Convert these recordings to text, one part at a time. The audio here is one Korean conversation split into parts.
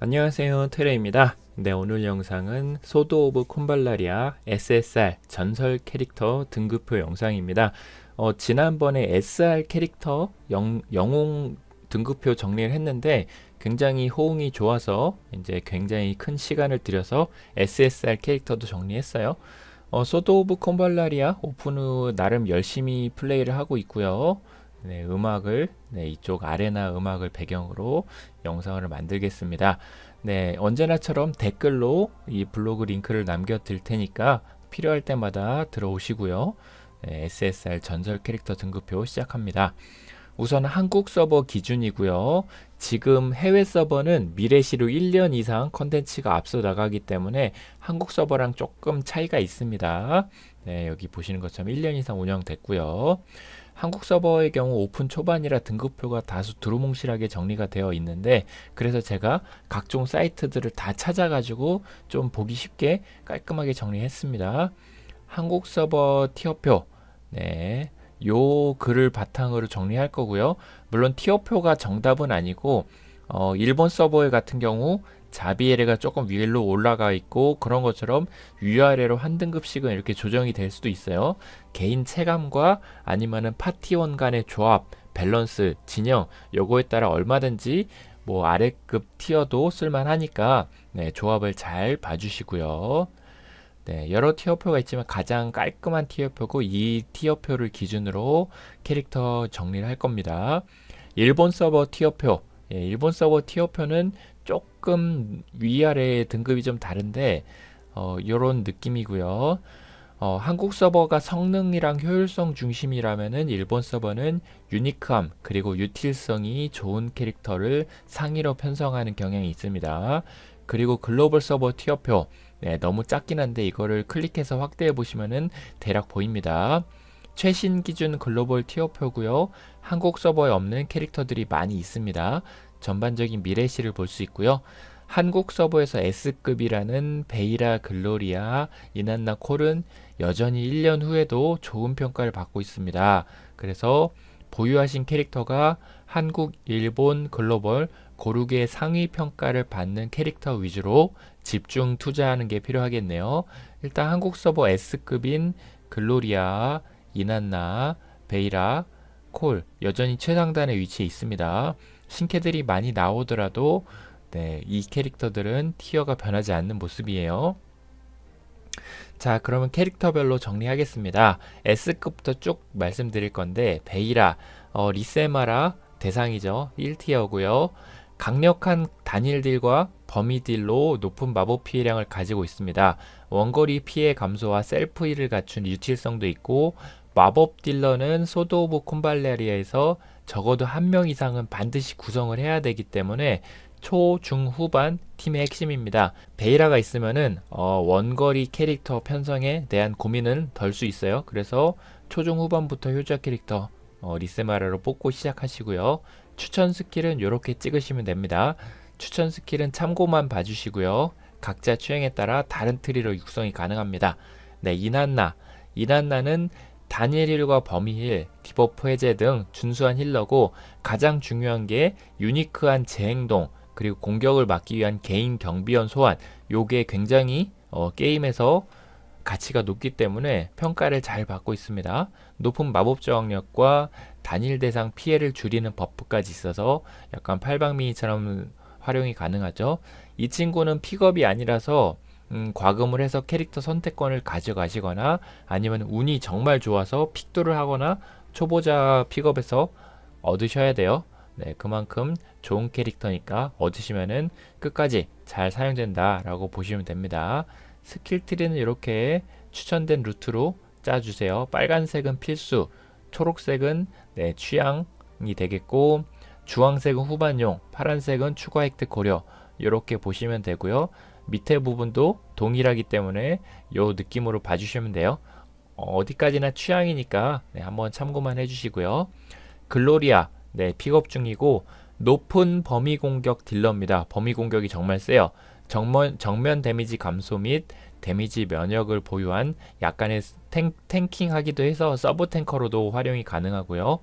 안녕하세요 테레입니다. 네 오늘 영상은 소드 오브 콤발라리아 SSR 전설 캐릭터 등급표 영상입니다. 어, 지난번에 SR 캐릭터 영, 영웅 등급표 정리를 했는데 굉장히 호응이 좋아서 이제 굉장히 큰 시간을 들여서 SSR 캐릭터도 정리했어요. 어, 소드 오브 콤발라리아 오픈 후 나름 열심히 플레이를 하고 있고요 네, 음악을 네, 이쪽 아레나 음악을 배경으로 영상을 만들겠습니다. 네, 언제나처럼 댓글로 이 블로그 링크를 남겨 드릴 테니까 필요할 때마다 들어오시고요. 네, SSR 전설 캐릭터 등급표 시작합니다. 우선 한국 서버 기준이고요. 지금 해외 서버는 미래시로 1년 이상 컨텐츠가 앞서 나가기 때문에 한국 서버랑 조금 차이가 있습니다. 네, 여기 보시는 것처럼 1년 이상 운영됐고요. 한국 서버의 경우 오픈 초반이라 등급표가 다소 두루뭉실하게 정리가 되어 있는데 그래서 제가 각종 사이트들을 다 찾아가지고 좀 보기 쉽게 깔끔하게 정리했습니다. 한국 서버 티어표 네. 요 글을 바탕으로 정리할 거고요. 물론 티어표가 정답은 아니고 어, 일본 서버 같은 경우 자비에레가 조금 위로 올라가 있고 그런 것처럼 위아래로 한 등급씩은 이렇게 조정이 될 수도 있어요. 개인 체감과 아니면은 파티원 간의 조합, 밸런스, 진영 요거에 따라 얼마든지 뭐 아래급 티어도 쓸만하니까 네, 조합을 잘 봐주시고요. 네, 여러 티어표가 있지만 가장 깔끔한 티어표고 이 티어표를 기준으로 캐릭터 정리를 할 겁니다. 일본 서버 티어표 예, 일본 서버 티어표는 조금 위아래 등급이 좀 다른데 어, 이런 느낌이고요. 어, 한국 서버가 성능이랑 효율성 중심이라면은 일본 서버는 유니크함 그리고 유틸성이 좋은 캐릭터를 상위로 편성하는 경향이 있습니다. 그리고 글로벌 서버 티어표 네, 너무 작긴 한데 이거를 클릭해서 확대해 보시면은 대략 보입니다. 최신 기준 글로벌 티어표고요. 한국 서버에 없는 캐릭터들이 많이 있습니다. 전반적인 미래시를 볼 수 있고요. 한국 서버에서 S급이라는 베이라 글로리아 이난나 콜은 여전히 1년 후에도 좋은 평가를 받고 있습니다. 그래서 보유하신 캐릭터가 한국, 일본, 글로벌 고르게 상위 평가를 받는 캐릭터 위주로 집중 투자하는 게 필요하겠네요. 일단 한국 서버 S급인 글로리아, 이난나, 베이라, 콜 여전히 최상단에 위치해 있습니다. 신캐들이 많이 나오더라도 네, 이 캐릭터들은 티어가 변하지 않는 모습이에요. 자, 그러면 캐릭터별로 정리하겠습니다. S급부터 쭉 말씀드릴 건데 베이라, 어, 리세마라 대상이죠. 1티어고요. 강력한 단일 딜과 범위 딜로 높은 마법 피해량을 가지고 있습니다. 원거리 피해 감소와 셀프 힐을 갖춘 유틸성도 있고 마법 딜러는 소드 오브 콤발레리아에서 적어도 한 명 이상은 반드시 구성을 해야 되기 때문에 초, 중, 후반 팀의 핵심입니다. 베이라가 있으면은 어, 원거리 캐릭터 편성에 대한 고민은 덜 수 있어요. 그래서 초 중 후반부터 효자 캐릭터 어, 리세마라로 뽑고 시작하시고요. 추천 스킬은 이렇게 찍으시면 됩니다. 추천 스킬은 참고만 봐주시고요. 각자 취향에 따라 다른 트리로 육성이 가능합니다. 네, 이난나. 이난나는 다니엘 힐과 범위 힐, 디버프 해제 등 준수한 힐러고 가장 중요한 게 유니크한 재행동 그리고 공격을 막기 위한 개인 경비원 소환 요게 굉장히 어, 게임에서 가치가 높기 때문에 평가를 잘 받고 있습니다. 높은 마법 저항력과 단일 대상 피해를 줄이는 버프까지 있어서 약간 팔방미니처럼 활용이 가능하죠. 이 친구는 픽업이 아니라서 음, 과금을 해서 캐릭터 선택권을 가져가시거나 아니면 운이 정말 좋아서 픽도를 하거나 초보자 픽업에서 얻으셔야 돼요. 네, 그만큼 좋은 캐릭터니까 얻으시면은 끝까지 잘 사용된다라고 보시면 됩니다. 스킬 트리는 이렇게 추천된 루트로 짜주세요. 빨간색은 필수, 초록색은 네, 취향이 되겠고, 주황색은 후반용, 파란색은 추가 획득 고려. 이렇게 보시면 되고요. 밑에 부분도 동일하기 때문에 요 느낌으로 봐주시면 돼요. 어, 디까지나 취향이니까 네, 한번 참고만 해주시고요. 글로리아 네, 픽업 중이고 높은 범위 공격 딜러입니다. 범위 공격이 정말 세요. 정면, 정면 데미지 감소 및 데미지 면역을 보유한 약간의 탱, 탱킹 하기도 해서 서브 탱커로도 활용이 가능하고요.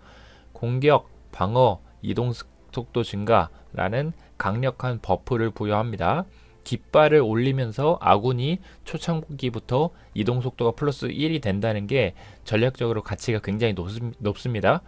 공격, 방어, 이동 속도 증가라는 강력한 버프를 부여합니다. 깃발을 올리면서 아군이 초창기부터 이동 속도가 플러스 1이 된다는 게 전략적으로 가치가 굉장히 높, 높습니다.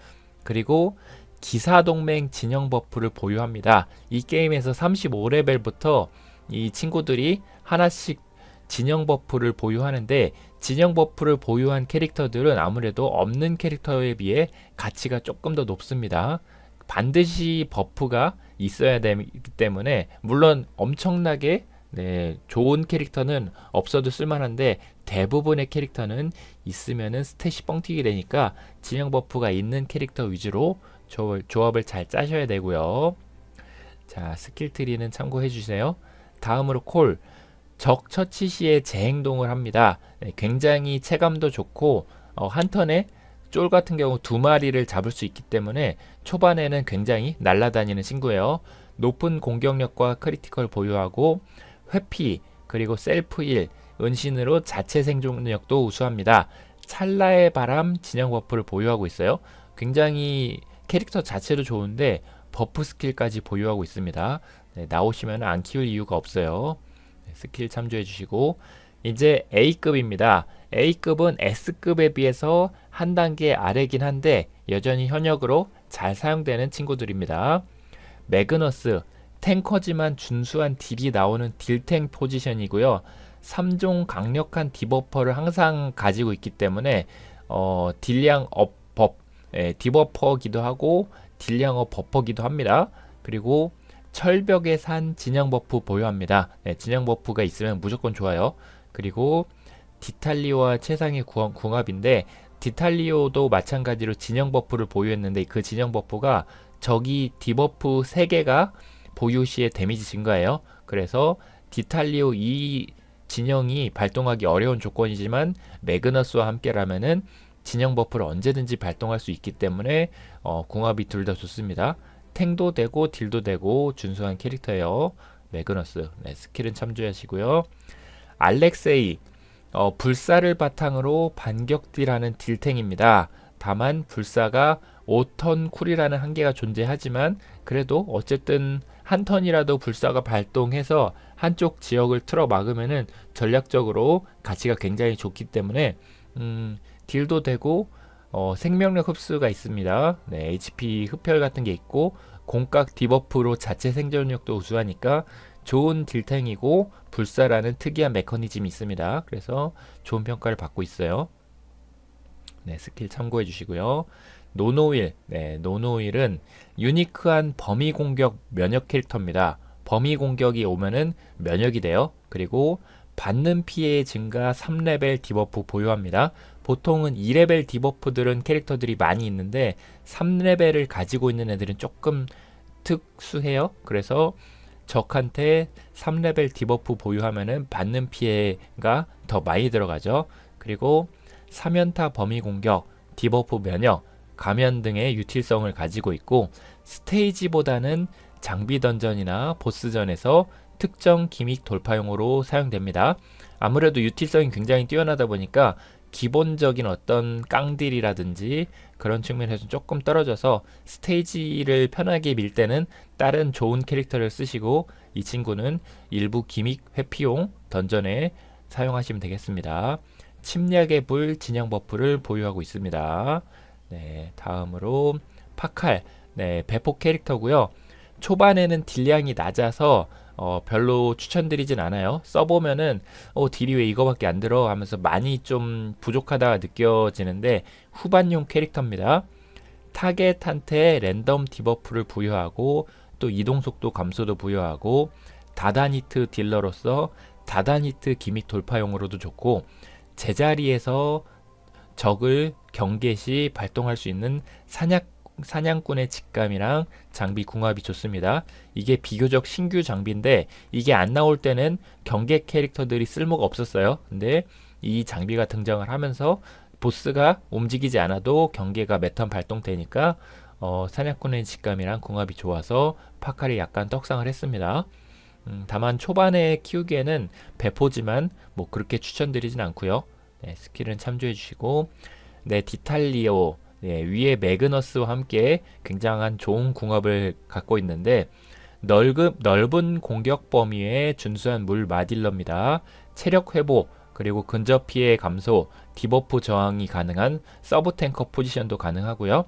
그리고 기사 동맹 진영 버프를 보유합니다. 이 게임에서 35레벨부터 이 친구들이 하나씩 진영 버프를 보유하는데 진영 버프를 보유한 캐릭터들은 아무래도 없는 캐릭터에 비해 가치가 조금 더 높습니다. 반드시 버프가 있어야 되기 때문에 물론 엄청나게 네, 좋은 캐릭터는 없어도 쓸만한데 대부분의 캐릭터는 있으면은 스탯이 뻥튀기 되니까 진영 버프가 있는 캐릭터 위주로 조, 조합을 잘 짜셔야 되고요. 자, 스킬 트리는 참고해 주세요. 다음으로 콜. 적 처치 시에 재행동을 합니다. 네, 굉장히 체감도 좋고 어, 한 턴에 쫄 같은 경우 두 마리를 잡을 수 있기 때문에 초반에는 굉장히 날아다니는 친구예요. 높은 공격력과 크리티컬 보유하고 회피 그리고 셀프 1 은신으로 자체 생존력도 우수합니다. 찰나의 바람 진영 버프를 보유하고 있어요. 굉장히 캐릭터 자체도 좋은데 버프 스킬까지 보유하고 있습니다. 네, 나오시면 안 키울 이유가 없어요. 네, 스킬 참조해 주시고 이제 A급입니다. A급은 S급에 비해서 한 단계 아래긴 한데 여전히 현역으로 잘 사용되는 친구들입니다. 매그너스 탱커지만 준수한 딜이 나오는 딜탱 포지션이고요. 3종 강력한 디버퍼를 항상 가지고 있기 때문에 어, 딜량 업법 예, 디버퍼기도 하고 딜량 업 버퍼기도 합니다. 그리고 철벽의 산 진영 버프 보유합니다. 네, 진영 버프가 있으면 무조건 좋아요. 그리고 디탈리오와 최상의 궁합인데 디탈리오도 마찬가지로 진영 버프를 보유했는데 그 진영 버프가 적이 디버프 3개가 보유 시에 데미지 증가해요. 그래서 디탈리오 이 진영이 발동하기 어려운 조건이지만 매그너스와 함께라면은 진영 버프를 언제든지 발동할 수 있기 때문에 어, 궁합이 둘 다 좋습니다. 탱도 되고 딜도 되고 준수한 캐릭터예요. 매그너스 네, 스킬은 참조하시고요. 알렉세이 어, 불사를 바탕으로 반격딜하는 딜탱입니다. 다만 불사가 5턴 쿨이라는 한계가 존재하지만 그래도 어쨌든 한 턴이라도 불사가 발동해서 한쪽 지역을 틀어 막으면은 전략적으로 가치가 굉장히 좋기 때문에 음, 딜도 되고 어, 생명력 흡수가 있습니다. 네, HP 흡혈 같은 게 있고 공각 디버프로 자체 생존력도 우수하니까 좋은 딜탱이고 불사라는 특이한 메커니즘이 있습니다. 그래서 좋은 평가를 받고 있어요. 네, 스킬 참고해 주시고요. 노노윌, 네, 노노윌은 유니크한 범위 공격 면역 캐릭터입니다. 범위 공격이 오면은 면역이 돼요. 그리고 받는 피해 증가 3레벨 디버프 보유합니다. 보통은 2레벨 디버프들은 캐릭터들이 많이 있는데 3레벨을 가지고 있는 애들은 조금 특수해요. 그래서 적한테 3레벨 디버프 보유하면은 받는 피해가 더 많이 들어가죠. 그리고 사면타 범위 공격, 디버프 면역, 가면 등의 유틸성을 가지고 있고 스테이지보다는 장비 던전이나 보스전에서 특정 기믹 돌파용으로 사용됩니다. 아무래도 유틸성이 굉장히 뛰어나다 보니까 기본적인 어떤 깡딜이라든지 그런 측면에서 조금 떨어져서 스테이지를 편하게 밀 때는 다른 좋은 캐릭터를 쓰시고 이 친구는 일부 기믹 회피용 던전에 사용하시면 되겠습니다. 침략의 불 진영 버프를 보유하고 있습니다. 네, 다음으로 파칼 네, 배포 캐릭터고요. 초반에는 딜량이 낮아서 어, 별로 추천드리진 않아요. 써보면은 어, 딜이 왜 이거밖에 안 들어 하면서 많이 좀 부족하다 느껴지는데 후반용 캐릭터입니다. 타겟한테 랜덤 디버프를 부여하고 또 이동 속도 감소도 부여하고 다다니트 딜러로서 다다니트 기믹 돌파용으로도 좋고 제자리에서 적을 경계 시 발동할 수 있는 사냥 사냥꾼의 직감이랑 장비 궁합이 좋습니다. 이게 비교적 신규 장비인데 이게 안 나올 때는 경계 캐릭터들이 쓸모가 없었어요. 근데 이 장비가 등장을 하면서 보스가 움직이지 않아도 경계가 매턴 발동되니까 어, 사냥꾼의 직감이랑 궁합이 좋아서 파칼이 약간 떡상을 했습니다. 음, 다만 초반에 키우기에는 배포지만 뭐 그렇게 추천드리진 않고요. 네, 스킬은 참조해 주시고 네 디탈리오 네, 위에 매그너스와 함께 굉장한 좋은 궁합을 갖고 있는데 넓은, 넓은 공격 범위의 준수한 물 마딜러입니다. 체력 회복, 그리고 근접 피해 감소, 디버프 저항이 가능한 서브 탱커 포지션도 가능하고요.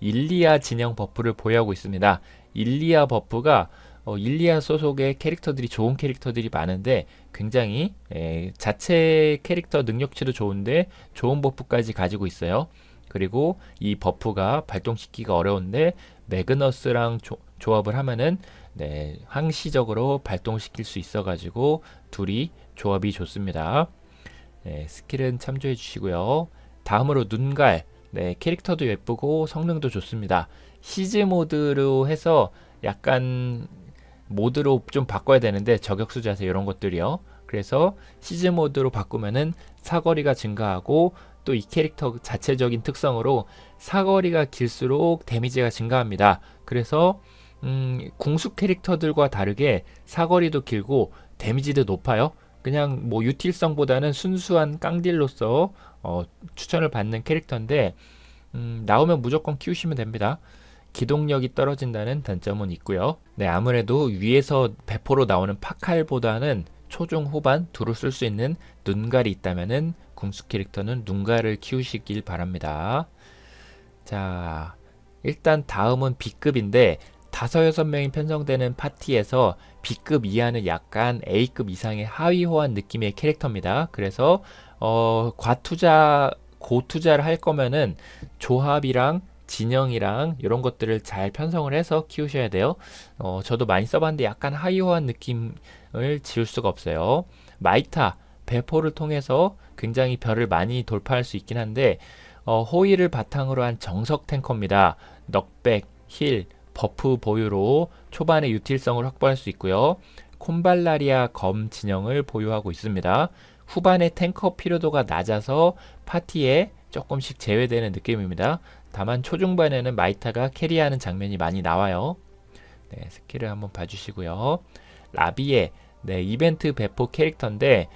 일리아 진영 버프를 보유하고 있습니다. 일리아 버프가 어, 일리아 소속의 캐릭터들이 좋은 캐릭터들이 많은데 굉장히 에, 자체 캐릭터 능력치도 좋은데 좋은 버프까지 가지고 있어요. 그리고 이 버프가 발동시키기가 어려운데 매그너스랑 조, 조합을 하면은 네, 항시적으로 발동시킬 수 있어 가지고 둘이 조합이 좋습니다. 네, 스킬은 참조해 주시고요. 다음으로 눈갈. 네, 캐릭터도 예쁘고 성능도 좋습니다. 시즈 모드로 해서 약간 모드로 좀 바꿔야 되는데 저격수 자세 이런 것들이요. 그래서 시즈 모드로 바꾸면은 사거리가 증가하고 또 이 캐릭터 자체적인 특성으로 사거리가 길수록 데미지가 증가합니다. 그래서 음, 궁수 캐릭터들과 다르게 사거리도 길고 데미지도 높아요. 그냥 뭐 유틸성보다는 순수한 깡딜로서 어, 추천을 받는 캐릭터인데 음, 나오면 무조건 키우시면 됩니다. 기동력이 떨어진다는 단점은 있고요. 네, 아무래도 위에서 배포로 나오는 파칼보다는 초중 후반 두루 쓸 수 있는 눈갈이 있다면은 궁수 캐릭터는 눈갈을 키우시길 바랍니다. 자, 일단 다음은 B급인데 다섯 여섯 명이 편성되는 파티에서 B급 이하는 약간 A급 이상의 하위 호환 느낌의 캐릭터입니다. 그래서 어, 과투자 고투자를 할 거면은 조합이랑 진영이랑 이런 것들을 잘 편성을 해서 키우셔야 돼요. 어, 저도 많이 써봤는데 약간 하이호한 느낌을 지울 수가 없어요. 마이타, 배포를 통해서 굉장히 별을 많이 돌파할 수 있긴 한데 어, 호의를 바탕으로 한 정석 탱커입니다. 넉백, 힐, 버프 보유로 초반에 유틸성을 확보할 수 있고요. 콤발라리아 검 진영을 보유하고 있습니다. 후반에 탱커 필요도가 낮아서 파티에 조금씩 제외되는 느낌입니다. 다만 초중반에는 마이타가 캐리하는 장면이 많이 나와요. 네, 스킬을 한번 봐주시고요. 라비에 네, 이벤트 배포 캐릭터인데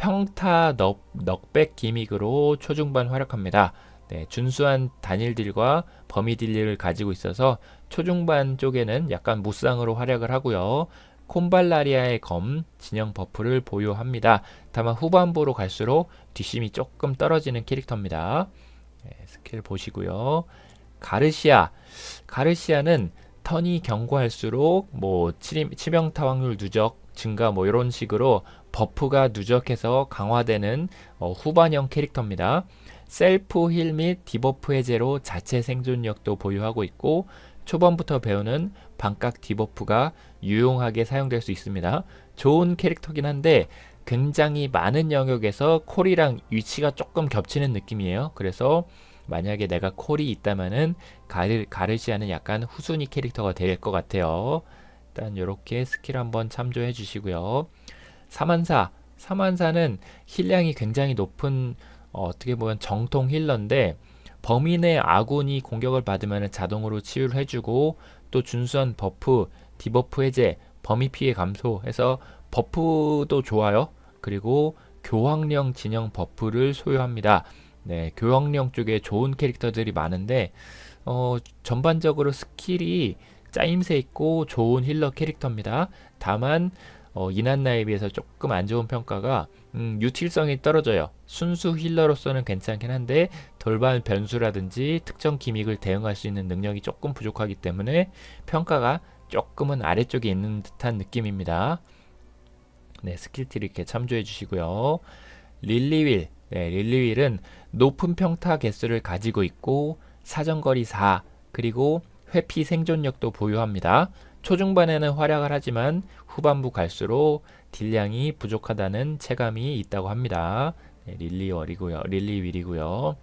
평타 넉, 넉백 기믹으로 초중반 활약합니다. 네, 준수한 단일 딜과 범위 딜을 가지고 있어서 초중반 쪽에는 약간 무쌍으로 활약을 하고요. 콤발라리아의 검 진영 버프를 보유합니다. 다만 후반부로 갈수록 뒷심이 조금 떨어지는 캐릭터입니다. 네, 스킬 보시고요. 가르시아. 가르시아는 턴이 견고할수록 뭐 치명타 확률 누적 증가 뭐 이런 식으로 버프가 누적해서 강화되는 어, 후반형 캐릭터입니다. 셀프 힐 및 디버프 해제로 자체 생존력도 보유하고 있고 초반부터 배우는 반각 디버프가 유용하게 사용될 수 있습니다. 좋은 캐릭터긴 한데 굉장히 많은 영역에서 콜이랑 위치가 조금 겹치는 느낌이에요. 그래서 만약에 내가 콜이 있다면은 가르, 가르시아는 약간 후순위 캐릭터가 될 것 같아요. 일단 이렇게 스킬 한번 참조해 주시고요. 사만사 사만사는 힐량이 굉장히 높은 어, 어떻게 보면 정통 힐러인데 내 아군이 공격을 받으면 자동으로 치유를 해주고 또 준수한 버프, 디버프 해제, 범위 피해 감소해서 버프도 좋아요. 그리고 교황령 진영 버프를 소유합니다. 네, 교황령 쪽에 좋은 캐릭터들이 많은데 어, 전반적으로 스킬이 짜임새 있고 좋은 힐러 캐릭터입니다. 다만 어, 이난나에 비해서 조금 안 좋은 평가가 음, 유틸성이 떨어져요. 순수 힐러로서는 괜찮긴 한데 돌발 변수라든지 특정 기믹을 대응할 수 있는 능력이 조금 부족하기 때문에 평가가 조금은 아래쪽에 있는 듯한 느낌입니다. 네, 스킬티 이렇게 참조해 주시고요. 릴리윌, 네, 릴리윌은 높은 평타 개수를 가지고 있고 사정거리 4 그리고 회피 생존력도 보유합니다. 초중반에는 활약을 하지만 후반부 갈수록 딜량이 부족하다는 체감이 있다고 합니다. 네, 릴리월이고요. 릴리윌이고요.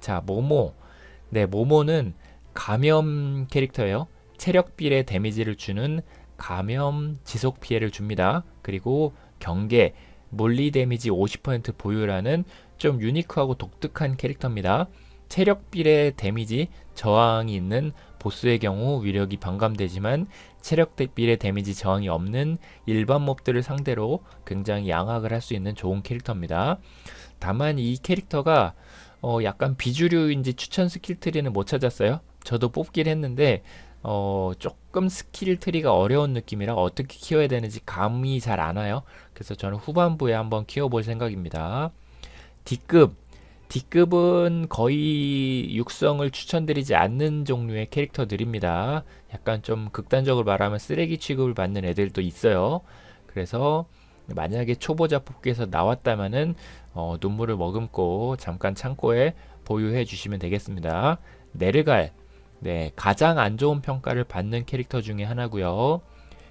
자, 모모. 네, 모모는 감염 캐릭터예요. 체력 비례 데미지를 주는 감염 지속 피해를 줍니다. 그리고 경계, 물리 데미지 50% 보유라는 좀 유니크하고 독특한 캐릭터입니다. 체력 비례 데미지 저항이 있는 보스의 경우 위력이 반감되지만 체력 비례 데미지 저항이 없는 일반 몹들을 상대로 굉장히 양악을 할 수 있는 좋은 캐릭터입니다. 다만 이 캐릭터가 어 약간 비주류인지 추천 스킬 트리는 못 찾았어요. 저도 뽑긴 했는데 어, 조금 스킬 트리가 어려운 느낌이라 어떻게 키워야 되는지 감이 잘 안 와요. 그래서 저는 후반부에 한번 키워볼 생각입니다. D급. D급은 거의 육성을 추천드리지 않는 종류의 캐릭터들입니다. 약간 좀 극단적으로 말하면 쓰레기 취급을 받는 애들도 있어요. 그래서 만약에 초보자 뽑기에서 나왔다면은 어, 눈물을 머금고 잠깐 창고에 보유해 주시면 되겠습니다. 네르갈. 네, 가장 안 좋은 평가를 받는 캐릭터 중에 하나고요.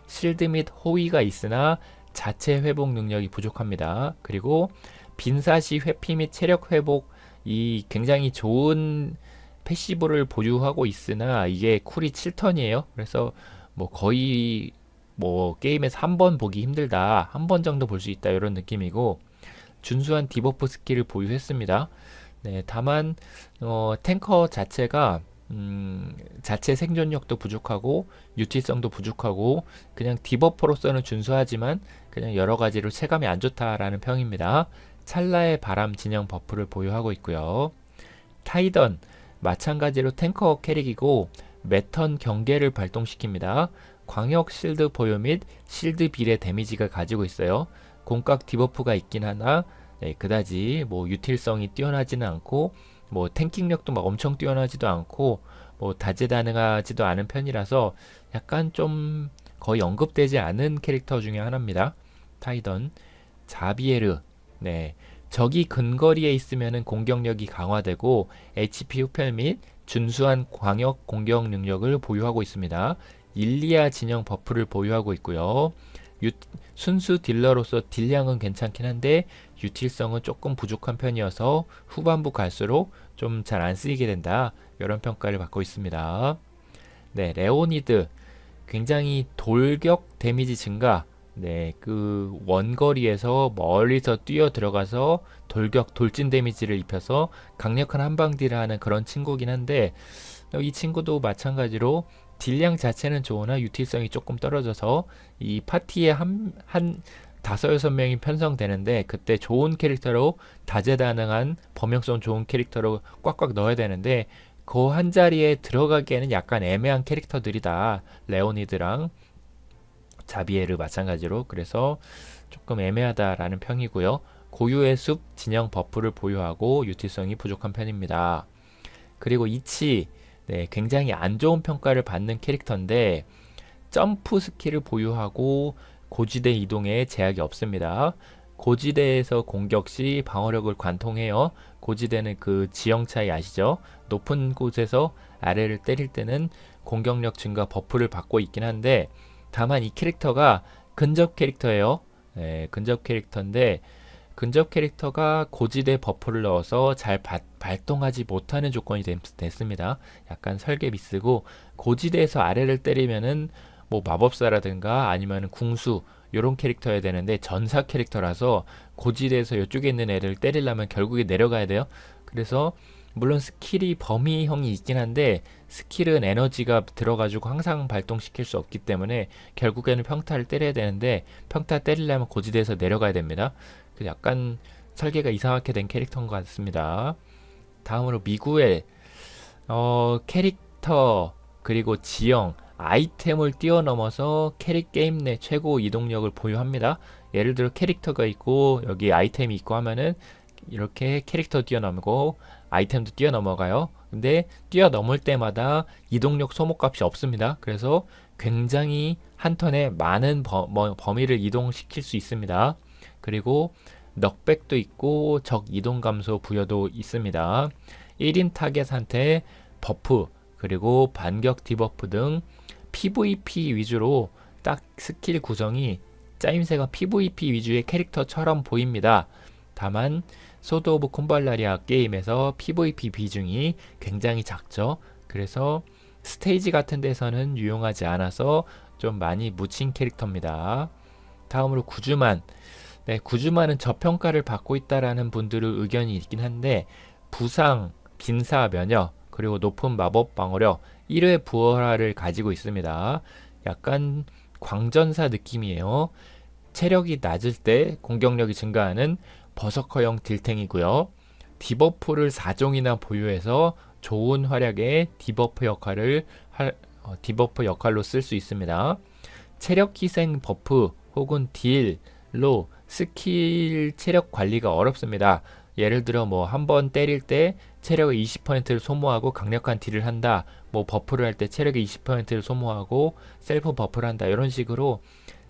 실드 및 호위가 있으나 자체 회복 능력이 부족합니다. 그리고 빈사시 회피 및 체력 회복 이 굉장히 좋은 패시브를 보유하고 있으나 이게 쿨이 7턴이에요. 그래서 뭐 거의 뭐 게임에서 한 번 보기 힘들다. 한 번 정도 볼 수 있다. 이런 느낌이고 준수한 디버프 스킬을 보유했습니다. 네, 다만 어, 탱커 자체가 음, 자체 생존력도 부족하고 유틸성도 부족하고 그냥 디버퍼로서는 준수하지만 그냥 여러 가지로 체감이 안 좋다라는 평입니다. 찰나의 바람 진영 버프를 보유하고 있고요. 타이던 마찬가지로 탱커 캐릭이고 매턴 경계를 발동시킵니다. 광역 실드 보유 및 실드 비례 데미지가 가지고 있어요. 공각 디버프가 있긴 하나 네, 그다지 뭐 유틸성이 뛰어나지는 않고 뭐 탱킹력도 막 엄청 뛰어나지도 않고 뭐 다재다능하지도 않은 편이라서 약간 좀 거의 언급되지 않은 캐릭터 중에 하나입니다. 타이던 자비에르 네 적이 근거리에 있으면은 공격력이 강화되고 HP 후펠 및 준수한 광역 공격 능력을 보유하고 있습니다. 일리아 진영 버프를 보유하고 있고요. 유, 순수 딜러로서 딜량은 괜찮긴 한데 유틸성은 조금 부족한 편이어서 후반부 갈수록 좀 잘 안 쓰이게 된다. 이런 평가를 받고 있습니다. 네, 레오니드 굉장히 돌격 데미지 증가 네, 그 원거리에서 멀리서 뛰어 들어가서 돌격 돌진 데미지를 입혀서 강력한 한방딜을 하는 그런 친구긴 한데 이 친구도 마찬가지로 딜량 자체는 좋으나 유틸성이 조금 떨어져서 이 파티에 한, 한 다섯 여섯 명이 편성되는데 그때 좋은 캐릭터로 다재다능한 범용성 좋은 캐릭터로 꽉꽉 넣어야 되는데 그 한 자리에 들어가기에는 약간 애매한 캐릭터들이다. 레오니드랑 자비에르 마찬가지로 그래서 조금 애매하다라는 평이고요. 고유의 숲 진영 버프를 보유하고 유틸성이 부족한 편입니다. 그리고 이치 네, 굉장히 안 좋은 평가를 받는 캐릭터인데 점프 스킬을 보유하고 고지대 이동에 제약이 없습니다. 고지대에서 공격 시 방어력을 관통해요. 고지대는 그 지형 차이 아시죠? 높은 곳에서 아래를 때릴 때는 공격력 증가 버프를 받고 있긴 한데 다만 이 캐릭터가 근접 캐릭터예요. 네, 근접 캐릭터인데 근접 캐릭터가 고지대 버프를 넣어서 잘 바, 발동하지 못하는 조건이 됐, 습니다 약간 설계 미스고 고지대에서 아래를 때리면은 뭐 마법사라든가 아니면 궁수 요런 캐릭터여야 되는데 전사 캐릭터라서 고지대에서 이쪽에 있는 애를 때리려면 결국에 내려가야 돼요. 그래서 물론 스킬이 범위형이 있긴 한데 스킬은 에너지가 들어가지고 항상 발동시킬 수 없기 때문에 결국에는 평타를 때려야 되는데 평타 때리려면 고지대에서 내려가야 됩니다. 그 약간 설계가 이상하게 된 캐릭터인 것 같습니다. 다음으로 미구엘 어, 캐릭터 그리고 지형 아이템을 뛰어넘어서 캐릭 게임 내 최고 이동력을 보유합니다. 예를 들어 캐릭터가 있고 여기 아이템이 있고 하면은 이렇게 캐릭터 뛰어넘고 아이템도 뛰어넘어가요. 근데 뛰어넘을 때마다 이동력 소모값이 없습니다. 그래서 굉장히 한 턴에 많은 범, 뭐, 범위를 이동시킬 수 있습니다. 그리고 넉백도 있고 적 이동 감소 부여도 있습니다. 1인 타겟한테 버프 그리고 반격 디버프 등 PVP 위주로 딱 스킬 구성이 짜임새가 PVP 위주의 캐릭터처럼 보입니다. 다만 소드 오브 콤발라리아 게임에서 PVP 비중이 굉장히 작죠. 그래서 스테이지 같은 데서는 유용하지 않아서 좀 많이 묻힌 캐릭터입니다. 다음으로 구주만. 네, 구주만은 저평가를 받고 있다라는 분들의 의견이 있긴 한데 부상, 빈사 면역, 그리고 높은 마법 방어력 1회 부활화를 가지고 있습니다. 약간 광전사 느낌이에요. 체력이 낮을 때 공격력이 증가하는 버서커형 딜탱이고요. 디버프를 4종이나 보유해서 좋은 활약의 디버프 역할을 할, 어, 디버프 역할로 쓸 수 있습니다. 체력 희생 버프 혹은 딜로 스킬 체력 관리가 어렵습니다. 예를 들어 뭐 한 번 때릴 때 체력의 20%를 소모하고 강력한 딜을 한다. 뭐 버프를 할 때 체력의 20%를 소모하고 셀프 버프를 한다. 이런 식으로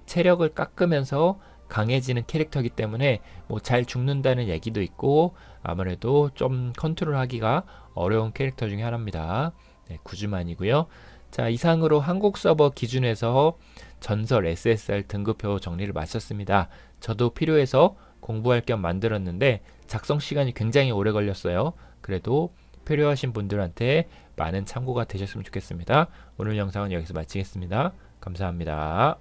체력을 깎으면서 강해지는 캐릭터이기 때문에 뭐 잘 죽는다는 얘기도 있고 아무래도 좀 컨트롤하기가 어려운 캐릭터 중에 하나입니다. 네, 구즈만이고요. 자, 이상으로 한국 서버 기준에서 전설 SSR 등급표 정리를 마쳤습니다. 저도 필요해서 공부할 겸 만들었는데 작성 시간이 굉장히 오래 걸렸어요. 그래도 필요하신 분들한테 많은 참고가 되셨으면 좋겠습니다. 오늘 영상은 여기서 마치겠습니다. 감사합니다.